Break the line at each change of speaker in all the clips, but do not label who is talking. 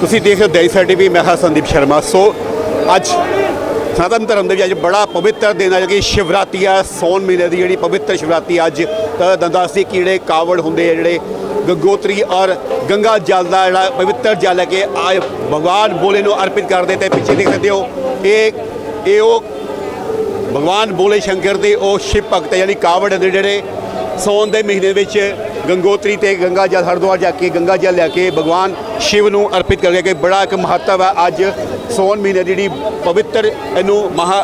ਤੁਸੀਂ ਦੇਖ ਰਹੇ ਹੋ ਦੈਈ ਸਾਡੀ ਵੀ ਮੈਂ ਹਾਂ ਸੰਦੀਪ ਸ਼ਰਮਾ। ਸੋ ਅੱਜ ਸਨਾਤਨ ਧਰਮ ਦੇ ਵਿੱਚ ਅੱਜ ਬੜਾ ਪਵਿੱਤਰ ਦਿਨ ਹੈ ਕਿ ਸ਼ਿਵਰਾਤਰੀ ਆ ਸੌਣ ਮਹੀਨੇ ਦੀ ਜਿਹੜੀ ਪਵਿੱਤਰ ਸ਼ਿਵਰਾਤਰੀ ਅੱਜ ਤਾਂ ਦੰਦਾਸੀ ਕੀੜੇ ਕਾਵੜ ਹੁੰਦੇ ਆ, ਜਿਹੜੇ ਗੰਗੋਤਰੀ ਔਰ ਗੰਗਾ ਜਲ ਦਾ ਜਿਹੜਾ ਪਵਿੱਤਰ ਜਲ ਹੈ ਕਿ ਆ, ਭਗਵਾਨ ਬੋਲੇ ਨੂੰ ਅਰਪਿਤ ਕਰਦੇ ਤੇ ਪਿੱਛੇ ਦੇਖ ਸਕਦੇ ਹੋ, ਇਹ ਇਹ ਉਹ ਭਗਵਾਨ ਬੋਲੇ ਸ਼ੰਕਰ ਦੇ ਉਹ ਸ਼ਿਵ ਭਗਤ ਯਾਨੀ ਕਾਵੜ ਦੇ ਜਿਹੜੇ ਸੌਣ ਦੇ ਮਹੀਨੇ ਵਿੱਚ ਗੰਗੋਤਰੀ ਤੇ ਗੰਗਾ ਜਲ ਹਰਿਦੁਆਰ ਜਾ ਕੇ ਗੰਗਾ ਜਲ ਲੈ ਕੇ ਭਗਵਾਨ ਸ਼ਿਵ ਨੂੰ ਅਰਪਿਤ ਕਰਕੇ ਕਿ ਬੜਾ ਇੱਕ ਮਹੱਤਵ ਹੈ। ਅੱਜ ਸੌਣ ਮਹੀਨੇ ਦੀ ਜਿਹੜੀ ਪਵਿੱਤਰ ਇਹਨੂੰ ਮਹਾ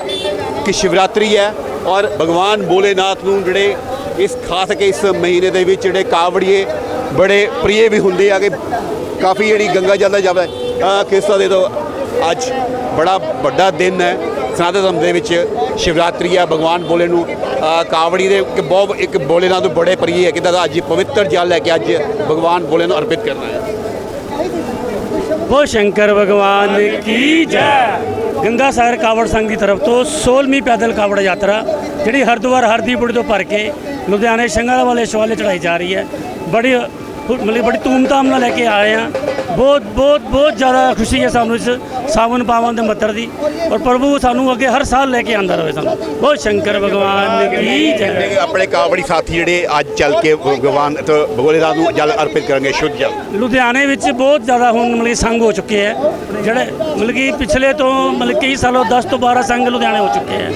ਕਿ ਸ਼ਿਵਰਾਤਰੀ ਹੈ ਔਰ ਭਗਵਾਨ ਬੋਲੇਨਾਥ ਨੂੰ ਜਿਹੜੇ ਇਸ ਖਾਸ ਕੇ ਇਸ ਮਹੀਨੇ ਦੇ ਵਿੱਚ ਜਿਹੜੇ ਕਾਵੜੀਏ ਬੜੇ ਪ੍ਰਿਯ ਵੀ ਹੁੰਦੇ ਆ ਕਿ ਕਾਫੀ ਜਿਹੜੀ ਗੰਗਾ ਜਲ ਦਾ ਜਪ ਕਿਸ ਤਰ੍ਹਾਂ ਦੇ ਤੋਂ ਅੱਜ ਬੜਾ ਵੱਡਾ ਦਿਨ ਹੈ। ਸਨਾਤਨ ਧਰਮ ਦੇ ਵਿੱਚ ਸ਼ਿਵਰਾਤਰੀ ਆ, ਭਗਵਾਨ ਬੋਲੇ ਨੂੰ ਕਾਵੜੀ ਦੇ ਕਿ ਬਹੁਤ ਇੱਕ ਭੋਲੇਨਾਥ ਨੂੰ ਬੜੇ ਪ੍ਰਿਯ ਹੈ ਕਿਦਾਂ ਅੱਜ ਪਵਿੱਤਰ ਜਲ ਲੈ ਕੇ ਅੱਜ ਭਗਵਾਨ ਭੋਲੇ ਨੂੰ ਅਰਪਿਤ ਕਰਨਾ ਹੈ।
ਬੋ ਸ਼ੰਕਰ ਭਗਵਾਨ ਕੀ ਜੈ। ਗੰਗਾ ਸਾਗਰ ਕਾਵੜ ਸੰਘ ਦੀ ਤਰਫ ਤੋਂ 16ਵੀਂ ਪੈਦਲ ਕਾਵੜ ਯਾਤਰਾ, ਜਿਹੜੀ ਹਰਦੁਆਰ ਹਰਦੀਪੁਰ ਤੋਂ ਭਰ ਕੇ ਲੁਧਿਆਣੇ ਸ਼ੰਗਾਲਾ ਵਾਲੇ ਸ਼ਵਾਲੇ ਚੜਾਈ ਜਾ ਰਹੀ ਹੈ। ਬੜੀ ਮਤਲਬ ਬੜੀ ਧੂਮਧਾਮ ਨਾਲ ਲੈ ਕੇ ਆਏ ਆ ਬਹੁਤ ਬਹੁਤ ਬਹੁਤ ਜ਼ਿਆਦਾ ਖੁਸ਼ੀ ਹੈ ਸਾਨੂੰ ਇਸ ਸਾਵਨ ਪਾਵਨ ਦੇ ਮੱਤਰ ਦੀ। ਔਰ ਪ੍ਰਭੂ ਸਾਨੂੰ ਅੱਗੇ ਹਰ ਸਾਲ ਲੈ ਕੇ ਆਂਦਾ ਰਹੇ ਸਾਨੂੰ। ਬਹੁਤ ਸ਼ੰਕਰ ਭਗਵਾਨ ਕੀ ਜੈ
ਆਪਣੇ ਕਾਵੜੀ ਸਾਥੀ ਜਿਹੜੇ ਅੱਜ ਚੱਲ ਕੇ ਭਗਵਾਨ ਤੇ ਭੋਲੇਨਾਥ ਨੂੰ ਜਲ ਅਰਪਿਤ ਕਰਨਗੇ ਸ਼ੁੱਧ ਜਲ।
ਲੁਧਿਆਣੇ ਵਿੱਚ ਬਹੁਤ ਜ਼ਿਆਦਾ ਹੁਣ ਮਤਲਬ ਸੰਘ ਹੋ ਚੁੱਕੇ ਹੈ ਜਿਹੜੇ ਮਤਲਬ ਕਿ ਪਿਛਲੇ ਤੋਂ ਮਤਲਬ ਕਈ ਸਾਲੋਂ 10 ਤੋਂ 12 ਸੰਘ ਲੁਧਿਆਣੇ ਹੋ ਚੁੱਕੇ ਹੈ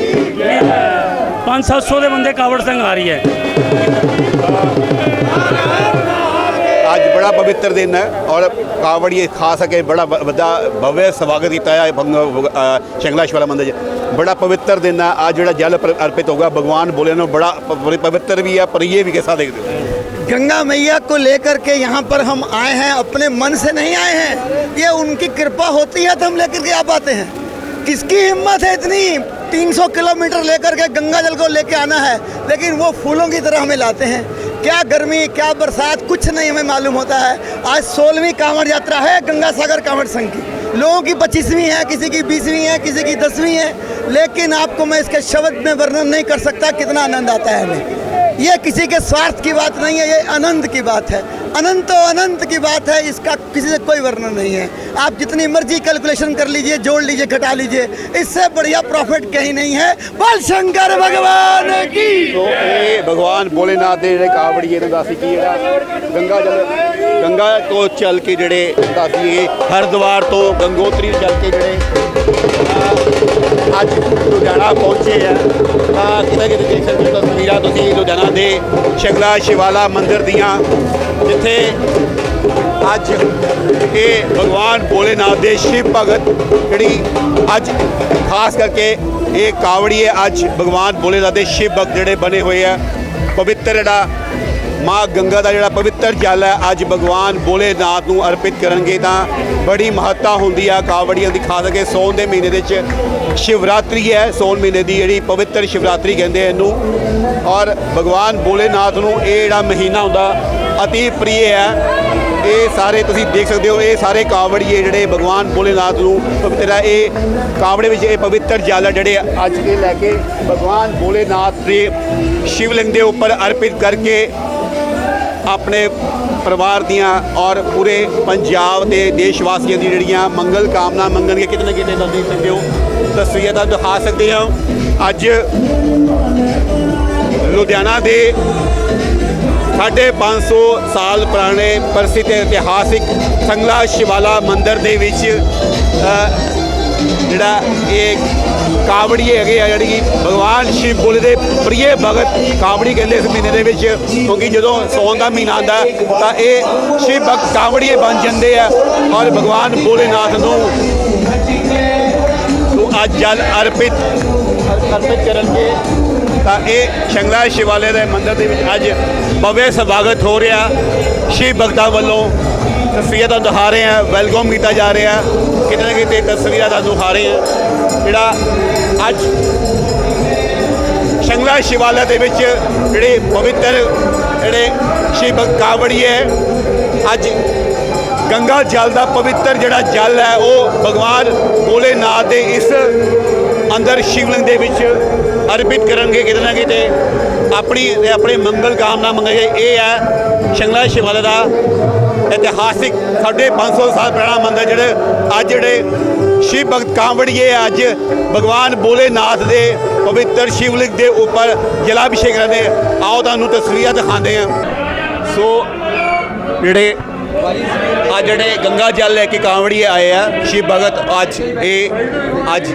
5-700 ਦੇ ਬੰਦੇ ਕਾਵੜ ਸੰਘ ਆ ਰਹੀ ਹੈ।
अज बड़ा पवित्र दिन है और कावड़िए खास है बड़ा बड़ा भव्य स्वागत किया है वाला मंदिर बड़ा पवित्र दिन है, आज जो जल अर्पित होगा, भगवान बोले ना, बड़ा पवित्र भी है, पर ये भी कैसा देखते
गंगा मैया को लेकर के यहाँ पर हम आए हैं, अपने मन से नहीं आए हैं। ये उनकी कृपा होती है तो हम लेकर के आ पाते हैं। किसकी हिम्मत है इतनी? 300 किलोमीटर लेकर के गंगा जल को लेकर आना है, लेकिन वो फूलों की तरह हमें लाते हैं। क्या गर्मी, क्या बरसात, कुछ नहीं हमें मालूम होता है। आज सोलहवीं कांवड़ यात्रा है गंगा सागर कांवड़ संघ की। लोगों की पच्चीसवीं है, किसी की बीसवीं है, किसी की दसवीं है। लेकिन आपको मैं इसके शब्द में वर्णन नहीं कर सकता कितना आनंद आता है हमें। ये किसी के स्वार्थ की बात नहीं है, ये आनंद की बात है। अनंत अनंत की बात है इसका किसी से कोई वर्णन नहीं है आप जितनी मर्जी कैलकुलेशन कर लीजिए जोड़ लीजिए घटा लीजिए इससे बढ़िया प्रॉफिट कहीं नहीं है बल शंकर भगवान की
ਸੋ ਇਹ ਭਗਵਾਨ ਭੋਲੇਨਾਥ ਦੇ ਜਿਹੜੇ ਕਾਵੜੀ ਇਹਨਾਂ ਦਾ ਸੀ ਕੀ ਜਿਹੜਾ ਗੰਗਾ ਜਲ ਗੰਗਾ ਤੋਂ ਚੱਲ ਕੇ ਜਿਹੜੇ ਦਾਸੀ ਇਹ ਹਰਿਦੁਆਰ ਤੋਂ ਗੰਗੋਤਰੀ ਚੱਲ ਕੇ ਜਿਹੜੇ ਅਹ, ਅੱਜ ਲੁਧਿਆਣਾ ਪਹੁੰਚੇ ਆ। ਤਾਂ ਕਿਤੇ ਕਿਤੇ ਦੇਖ ਸਕਦੇ ਹੋ ਤਸਵੀਰਾਂ ਤੁਸੀਂ ਲੁਧਿਆਣਾ ਦੇ ਸ਼ੰਗਲਾ ਸ਼ਿਵਾਲਾ ਮੰਦਿਰ ਦੀਆਂ, ਜਿੱਥੇ ਅੱਜ ਇਹ ਭਗਵਾਨ ਭੋਲੇਨਾਥ ਦੇ ਸ਼ਿਵ ਭਗਤ ਜਿਹੜੀ ਅੱਜ ਖਾਸ ਕਰਕੇ ਇਹ ਕਾਵੜੀ ਹੈ ਅੱਜ ਭਗਵਾਨ ਭੋਲੇਨਾਥ ਦੇ ਸ਼ਿਵ ਭਗਤ ਜਿਹੜੇ ਬਣੇ ਹੋਏ ਆ, ਪਵਿੱਤਰ ਜਿਹੜਾ ਮਾਂ ਗੰਗਾ ਦਾ ਜਿਹੜਾ ਪਵਿੱਤਰ ਜਲ ਹੈ, ਅੱਜ ਭਗਵਾਨ ਭੋਲੇਨਾਥ ਨੂੰ ਅਰਪਿਤ ਕਰਨਗੇ ਤਾਂ ਬੜੀ ਮਹੱਤਤਾ ਹੁੰਦੀ ਆ। ਕਾਵੜੀਆਂ ਦੀ ਖਾਸ ਕਰਕੇ ਸੌਣ ਦੇ ਮਹੀਨੇ ਦੇ ਵਿੱਚ ਸ਼ਿਵਰਾਤਰੀ ਹੈ। ਸੌਣ ਮਹੀਨੇ ਦੀ ਜਿਹੜੀ ਪਵਿੱਤਰ ਸ਼ਿਵਰਾਤਰੀ ਕਹਿੰਦੇ ਇਹਨੂੰ। ਔਰ ਭਗਵਾਨ ਭੋਲੇਨਾਥ ਨੂੰ ਇਹ ਜਿਹੜਾ ਮਹੀਨਾ ਹੁੰਦਾ, ਅਤੀ ਪ੍ਰਿਯ ਹੈ। ਇਹ ਸਾਰੇ ਤੁਸੀਂ ਦੇਖ ਸਕਦੇ ਹੋ, ਇਹ ਸਾਰੇ ਕਾਵੜੀਏ ਜਿਹੜੇ ਭਗਵਾਨ ਭੋਲੇਨਾਥ ਨੂੰ ਪਵਿੱਤਰ ਹੈ। ਇਹ ਕਾਵੜੇ ਵਿੱਚ ਇਹ ਪਵਿੱਤਰ ਜਲ ਹੈ ਜਿਹੜੇ ਅੱਜ ਇਹ ਲੈ ਕੇ ਭਗਵਾਨ ਭੋਲੇਨਾਥ ਦੇ ਸ਼ਿਵਲਿੰਗ ਦੇ ਉੱਪਰ ਅਰਪਿਤ ਕਰਕੇ ਆਪਣੇ ਪਰਿਵਾਰ ਦੀਆਂ ਔਰ ਪੂਰੇ ਪੰਜਾਬ ਦੇ ਦੇਸ਼ ਵਾਸੀਆਂ ਦੀ ਜਿਹੜੀਆਂ ਮੰਗਲ ਕਾਮਨਾ ਮੰਗਣਗੇ ਕਿਤੇ ਨਾ ਕਿਤੇ ਤੁਸੀਂ ਦੇਖ ਸਕਦੇ ਹੋ, ਤਸਵੀਰਾਂ ਤਾਂ ਦਿਖਾ ਸਕਦੇ ਹਾਂ। ਅੱਜ ਲੁਧਿਆਣਾ ਦੇ ਸਾਢੇ 500 ਸਾਲ ਪੁਰਾਣੇ ਪ੍ਰਸਿੱਧ ਇਤਿਹਾਸਿਕ ਸੰਗਲਾ ਸ਼ਿਵਾਲਾ ਮੰਦਿਰ ਦੇ ਵਿੱਚ ਜਿਹੜਾ ਇਹ ਕਾਵੜੀ ਹੈਗੇ ਆ ਜਿਹੜੀ ਕਿ ਭਗਵਾਨ ਸ਼ਿਵ ਬੋਲੇ ਦੇ ਪ੍ਰਿਯ ਭਗਤ ਕਾਵੜੀ ਕਹਿੰਦੇ ਇਸ ਮਹੀਨੇ ਦੇ ਵਿੱਚ, ਕਿਉਂਕਿ ਜਦੋਂ ਸੌਣ ਦਾ ਮਹੀਨਾ ਆਉਂਦਾ, ਤਾਂ ਇਹ ਸ਼ਿਵ ਭਗਤ ਕਾਵੜੀਏ ਬਣ ਜਾਂਦੇ ਆ ਔਰ ਭਗਵਾਨ ਭੋਲੇਨਾਥ ਨੂੰ ਨੂੰ ਅੱਜ ਜਲ ਅਰਪਿਤ ਅਰਪਿਤ ਕਰਨਗੇ। ਤਾਂ ਇਹ ਸ਼ੰਗਲਾ ਸ਼ਿਵਾਲੇ ਦੇ ਮੰਦਿਰ ਦੇ ਵਿੱਚ ਅੱਜ ਭવ્य ਸਵਾਗਤ ਹੋ ਰਿਹਾ ਸ਼ਿਵ ਭਗਤਾਂ ਵੱਲੋਂ। ਤਸਵੀਰਾਂ ਤੁਹਾਨੂੰ ਦਿਖਾ ਰਹੇ ਹਾਂ ਵੈਲਕਮ ਕੀਤਾ ਜਾ ਰਿਹਾ ਕਿਤੇ ਨਾ ਕਿਤੇ ਤਸਵੀਰਾਂ ਤੁਹਾਨੂੰ ਦਿਖਾ ਰਹੇ ਹਾਂ। ਜਿਹੜਾ ਅੱਜ ਸ਼ੰਗਲਾ ਸ਼ਿਵਾਲਾ ਦੇ ਵਿੱਚ ਜਿਹੜੇ ਪਵਿੱਤਰ ਜਿਹੜੇ ਸ਼ਿਵ ਕਾਵੜੀ ਹੈ, ਅੱਜ ਗੰਗਾ ਜਲ ਦਾ ਪਵਿੱਤਰ ਜਿਹੜਾ ਜਲ ਹੈ, ਉਹ ਭਗਵਾਨ ਭੋਲੇਨਾਥ ਦੇ ਇਸ ਅੰਦਰ ਸ਼ਿਵਲਿੰਗ ਦੇ ਵਿੱਚ ਅਰਪਿਤ ਕਰਨਗੇ। ਕਿਤੇ ਨਾ ਕਿਤੇ ਆਪਣੀ ਆਪਣੇ ਮੰਗਲ ਕਾਮਨਾ ਮੰਗਣਗੇ। ਇਹ ਹੈ ਸ਼ੰਗਲਾ ਸ਼ਿਵਾਲਾ ਦਾ ਇਤਿਹਾਸਿਕ ਸਾਡੇ 500 ਸਾਲ ਪੁਰਾਣਾ ਮੰਦਰ ਜਿਹੜੇ ਅੱਜ ਜਿਹੜੇ ਸ਼ਿਵ ਭਗਤ ਕਾਂਵੜੀਏ ਅੱਜ ਭਗਵਾਨ ਭੋਲੇਨਾਥ ਦੇ ਪਵਿੱਤਰ ਸ਼ਿਵਲਿੰਗ ਦੇ ਉੱਪਰ ਜਲਾਭਿਸ਼ੇਕ ਕਰਦੇ ਆਓ ਤੁਹਾਨੂੰ ਤਸਵੀਰਾਂ ਦਿਖਾਉਂਦੇ ਹਾਂ ਸੋ ਜਿਹੜੇ ਅੱਜ ਜਿਹੜੇ ਗੰਗਾ ਜਲ ਲੈ ਕੇ ਕਾਂਵੜੀਏ ਆਏ ਆ ਸ਼ਿਵ ਭਗਤ ਅੱਜ ਇਹ ਅੱਜ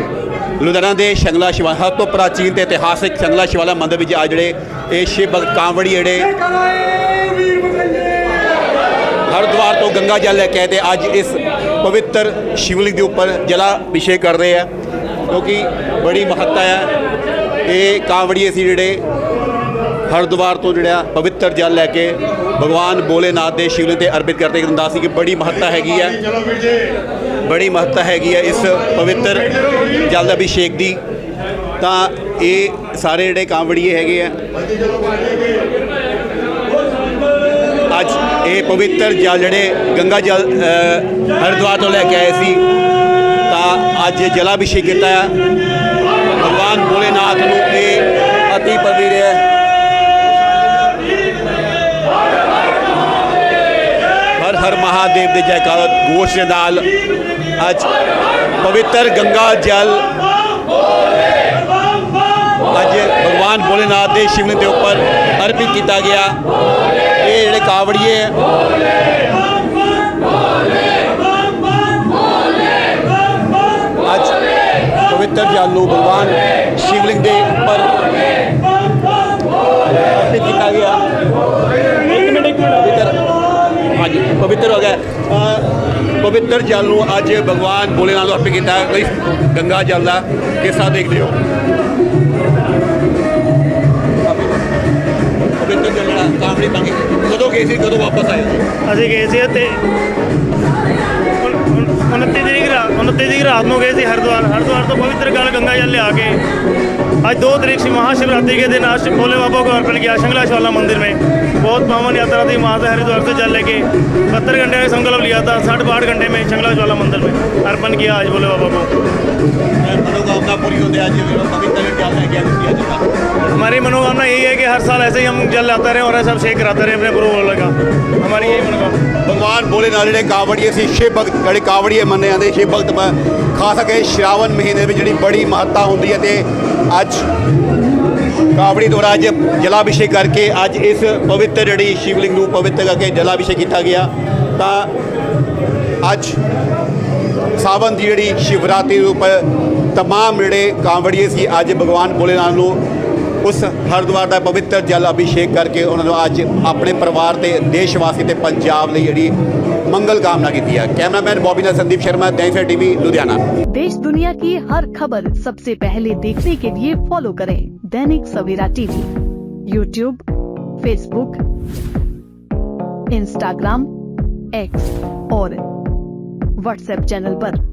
ਲੁਧਿਆਣਾ ਦੇ ਸ਼ੰਗਲਾ ਸ਼ਿਵਾ ਸਭ ਤੋਂ ਪ੍ਰਾਚੀਨ ਤੇ ਇਤਿਹਾਸਿਕ ਸ਼ੰਗਲਾ ਸ਼ਿਵਾਲਾ ਮੰਦਿਰ ਵਿੱਚ ਆ ਜਿਹੜੇ ਇਹ ਸ਼ਿਵ ਭਗਤ ਕਾਂਵੜੀ ਜਿਹੜੇ ਗੰਗਾ ਜਲ ਲੈ ਕੇ ਆਏ ਤੇ ਅੱਜ ਇਸ ਪਵਿੱਤਰ ਸ਼ਿਵਲਿੰਗ ਦੇ ਉੱਪਰ ਜਲਾ ਅਭਿਸ਼ੇਕ ਕਰ ਰਹੇ ਆ ਕਿਉਂਕਿ ਬੜੀ ਮਹੱਤਤਾ ਹੈ ਇਹ ਕਾਂਵੜੀਏ ਅਸੀਂ ਜਿਹੜੇ ਹਰਿਦੁਆਰ ਤੋਂ ਜਿਹੜਾ ਪਵਿੱਤਰ ਜਲ ਲੈ ਕੇ ਭਗਵਾਨ ਭੋਲੇਨਾਥ ਦੇ ਸ਼ਿਵਲਿੰਗ ਤੇ ਅਰਪਿਤ ਕਰਦੇ ਕਿ ਦੱਸ ਸੀ ਕਿ ਬੜੀ ਮਹੱਤਤਾ ਹੈਗੀ ਹੈ ਬੜੀ ਮਹੱਤਤਾ ਹੈਗੀ ਹੈ ਇਸ ਪਵਿੱਤਰ ਜਲ ਦੇ ਅਭਿਸ਼ੇਕ ਦੀ। ਤਾਂ ਇਹ ਸਾਰੇ ਜਿਹੜੇ ਕਾਂਵੜੀਏ ਹੈਗੇ ਆ, ਅੱਜ ਇਹ ਪਵਿੱਤਰ ਜਲ ਜਿਹੜੇ ਗੰਗਾ ਜਲ ਹਰਿਦੁਆਰ ਤੋਂ ਲੈ ਕੇ ਆਏ ਸੀ, ਤਾਂ ਅੱਜ ਜਲਾਭਿਸ਼ੇਕ ਕੀਤਾ ਹੈ ਭਗਵਾਨ ਭੋਲੇਨਾਥ ਨੂੰ ਇਹ ਅਤੀ ਪਵਿੱਤਰ ਹੈ। ਹਰ ਹਰ ਮਹਾਦੇਵ ਦੇ ਜੈਕਾਰ ਗੋਸ਼ ਦੇ ਨਾਲ ਅੱਜ ਪਵਿੱਤਰ ਗੰਗਾ ਜਲ ਅੱਜ ਭਗਵਾਨ ਭੋਲੇਨਾਥ ਦੇ ਸ਼ਿਵਲਿੰਗ ਦੇ ਉੱਪਰ ਅਰਪਿਤ ਕੀਤਾ ਗਿਆ। ਇਹ ਜਿਹੜੇ ਕਾਵੜੀਏ ਹੈ ਅੱਜ ਪਵਿੱਤਰ ਜਲ ਭਗਵਾਨ ਸ਼ਿਵਲਿੰਗ ਦੇ ਉੱਪਰ ਅਰਪਿਤ ਕੀਤਾ ਗਿਆ। ਇੱਕ ਮਿੰਟ ਇੱਕ ਮਿੰਟ। ਪਵਿੱਤਰ ਹਾਂਜੀ ਪਵਿੱਤਰ ਹੋ ਗਿਆ। ਪਵਿੱਤਰ ਜਲ ਨੂੰ ਅੱਜ ਭਗਵਾਨ ਭੋਲੇਨਾਥ ਨੂੰ ਅਰਪਿਤ ਕੀਤਾ ਗੰਗਾ ਜਲ ਦਾ ਕਿਸ ਦੇਖਦੇ ਹੋ। ਪਵਿੱਤਰ ਜਲ ਜਿਹੜਾ ਕਾਮੜੀ ਬਣ ਕੇ ਕਦੋਂ ਗਏ ਸੀ ਕਦੋਂ ਵਾਪਸ ਆਏ
ਅਸੀਂ ਗਏ ਸੀ ਤੇ 29 ਤਰੀਕ ਰਾਤ 29 ਤਰੀਕ ਰਾਤ ਨੂੰ ਗਏ ਸੀ ਹਰਿਦੁਆਰ ਹਰਿਦੁਆਰ ਤੋਂ ਪਵਿੱਤਰ ਗਲ ਗੰਗਾ ਜਲ ਲਿਆ के आज दो तारीख से महाशिवरात्रि के दिन आज भोले बाबा को अर्पण किया शंगला शिवाला मंदिर में बहुत पावन यात्रा थी वहाँ से हरिद्वार से जल लेके बहत्तर घंटे का संकल्प लिया था साठ बाढ़ घंटे में शंगला शिवाला मंदिर में अर्पण किया आज भोले बाबा को
ਮਨੋਕਾਮਨਾ ਪੂਰੀ ਹੁੰਦੇ ਅੱਜ ਜਿਹੜਾ ਪਵਿੱਤਰ ਜਲ ਲੈ ਕੇ ਆਏ ਸੀ ਅੱਜ
हमारी मनोकामना यही है कि हर साल ऐसे ही हम जल लाते रहे और ऐसा अभिषेक कराते रहे अपने गुरु वाले का हमारी यही मनोकामना
ਭਗਵਾਨ ਭੋਲੇਨਾਥ ਜਿਹੜੇ ਕਾਵੜੀਏ ਸੀ ਸ਼ਿਵ ਭਗਤ ਜਿਹੜੇ ਕਾਵੜੀਏ ਮੰਨੇ ਜਾਂਦੇ ਸ਼ਿਵ ਭਗਤ ਮ- ਖਾਸ ਕਰਕੇ ਸ਼ਰਾਵਣ ਮਹੀਨੇ ਵਿੱਚ ਜਿਹੜੀ ਬੜੀ ਮਹੱਤਤਾ ਹੁੰਦੀ ਹੈ ਤੇ ਅੱਜ ਕਾਵੜੀ ਦੁਆਰਾ ਅੱਜ ਜਲਾਭਿਸ਼ੇਕ ਕਰਕੇ ਅੱਜ ਇਸ ਪਵਿੱਤਰ ਜਿਹੜੀ ਸ਼ਿਵਲਿੰਗ ਨੂੰ ਪਵਿੱਤਰ ਕਰਕੇ ਜਲਾਭਿਸ਼ੇਕ ਕੀਤਾ ਗਿਆ ਤਾਂ ਅੱਜ ਸਾਵਨ ਦੀ ਜਿਹੜੀ ਸ਼ਿਵਰਾਤਰੀ ਦੇ ਉੱਪਰ ਤਮਾਮ ਜਿਹੜੇ ਕਾਂਵੜੀਏ ਸੀ ਅੱਜ ਭਗਵਾਨ ਭੋਲੇਨਾਥ ਨੂੰ उस हरिद्वार का पवित्र जल अभिषेक करके उन्होंने अच्छ अपने परिवार के देशवासी तो पंजाब ने जी मंगल कामना की है कैमरामैन बॉबीना संदीप शर्मा दैफे टीवी, लुधियाना।
देश दुनिया की हर खबर सबसे पहले देखने के लिए फॉलो करें Dainik Savera TV. YouTube Facebook Instagram X और व्हाट्सएप चैनल आरोप